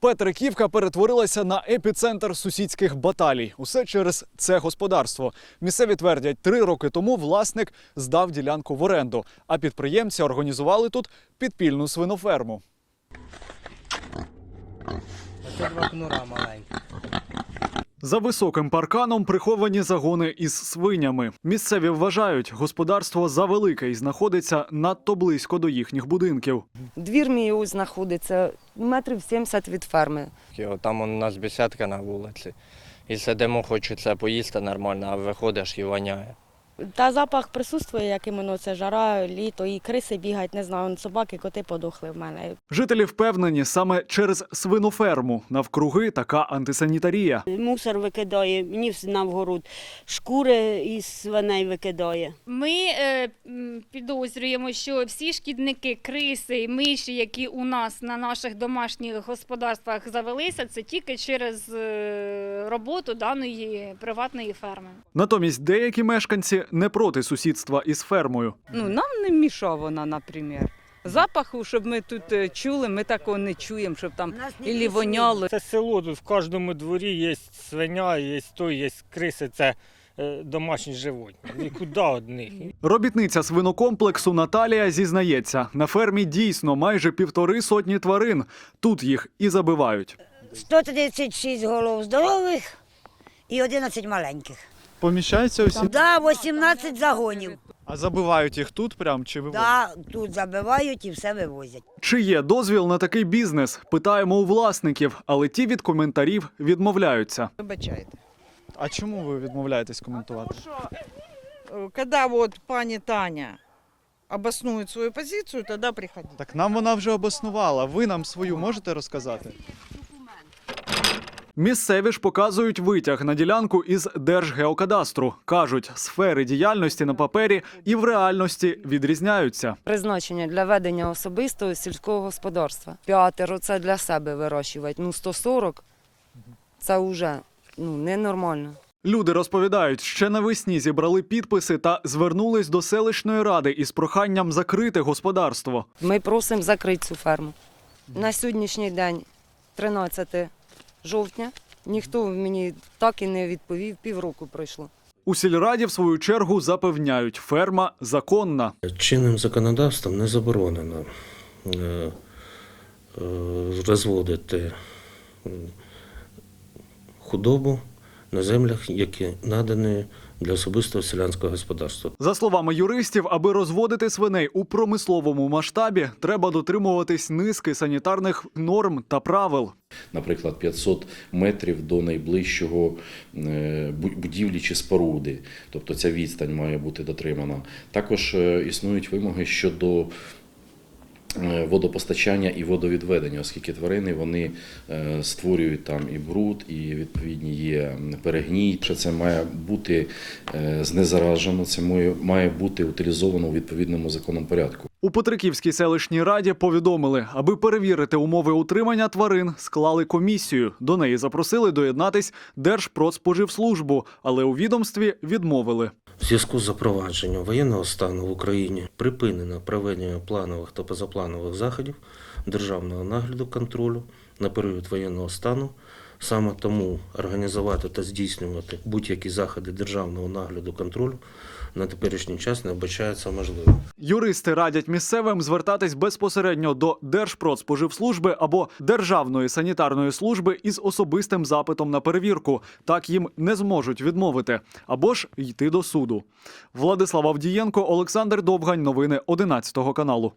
Петриківка перетворилася на епіцентр сусідських баталій. Усе через це господарство. Місцеві твердять, три роки тому власник здав ділянку в оренду, а підприємці організували тут підпільну свиноферму. Це два кнура маленькі. За високим парканом приховані загони із свинями. Місцеві вважають, господарство завелике і знаходиться надто близько до їхніх будинків. Двір мій ось знаходиться метрів 70 від ферми. Його, Там у нас бесідка на вулиці. І сидимо, хочеться поїсти нормально, а виходиш і воняє. Та запах присутствує, як іменно це жара, літо, і криси бігають, не знаю, собаки, коти подохли в мене. Жителі впевнені, саме через свиноферму навкруги така антисанітарія. Мусор викидає, мені на вгород шкури із свиней викидає. Ми е, підозрюємо, що всі шкідники, криси, миші, які у нас на наших домашніх господарствах завелися, це тільки через е, роботу даної приватної ферми. Натомість деякі мешканці не проти сусідства із фермою. Ну, нам не мішає вона, наприклад. Запаху, щоб ми тут е, чули, ми такого не чуємо, щоб там ілі воняло. Це село, тут в кожному дворі є свиня, є той, є криси, це е, домашні животні. Нікуди одних. Робітниця свинокомплексу Наталія зізнається, на фермі дійсно майже півтори сотні тварин. Тут їх і забивають. 136 голов здорових і 11 маленьких. Поміщаються усі? Да, 18 загонів. А забивають їх тут прям чи вивозять? Да, тут забивають і все вивозять. Чи є дозвіл на такий бізнес? Питаємо у власників, але ті від коментарів відмовляються. Вибачайте. А чому ви відмовляєтесь коментувати? Коли от пані Таня обоснує свою позицію, тоді приходіть. Так нам вона вже обоснувала. Ви нам свою можете розказати? Місцеві ж показують витяг на ділянку із Держгеокадастру. Кажуть, сфери діяльності на папері і в реальності відрізняються. Призначення для ведення особистого сільського господарства. П'ятеро це для себе вирощувати. Ну 140 це вже ну, ненормально. Люди розповідають, ще навесні зібрали підписи та звернулись до селищної ради із проханням закрити господарство. Ми просимо закрити цю ферму. На сьогоднішній день, 13 жовтня, ніхто мені так і не відповів, півроку пройшло. У сільраді, в свою чергу, запевняють, ферма законна. Чинним законодавством не заборонено е, е, розводити худобу на землях, які надані для особистого селянського господарства. За словами юристів, аби розводити свиней у промисловому масштабі, треба дотримуватись низки санітарних норм та правил. наприклад, 500 метрів до найближчого е, будівлі чи споруди. Тобто ця відстань має бути дотримана. Також е, існують вимоги щодо водопостачання і водовідведення, оскільки тварини вони е, створюють там і бруд, і відповідні є перегній. Це має бути е, знезаражено, це має бути утилізовано у відповідному законному порядку. У Петриківській селищній раді повідомили, аби перевірити умови утримання тварин, склали комісію. До неї запросили доєднатись Держпродспоживслужбу, але у відомстві відмовили. В зв'язку з запровадженням воєнного стану в Україні припинено проведення планових та позапланових заходів державного нагляду контролю на період воєнного стану. Саме тому організувати та здійснювати будь-які заходи державного нагляду контролю на теперішній час не вбачається можливим. Юристи радять місцевим звертатись безпосередньо до Держпродспоживслужби або Державної санітарної служби із особистим запитом на перевірку. Так їм не зможуть відмовити, або ж йти до суду. Владислав Авдієнко, Олександр Довгань. Новини 11 каналу.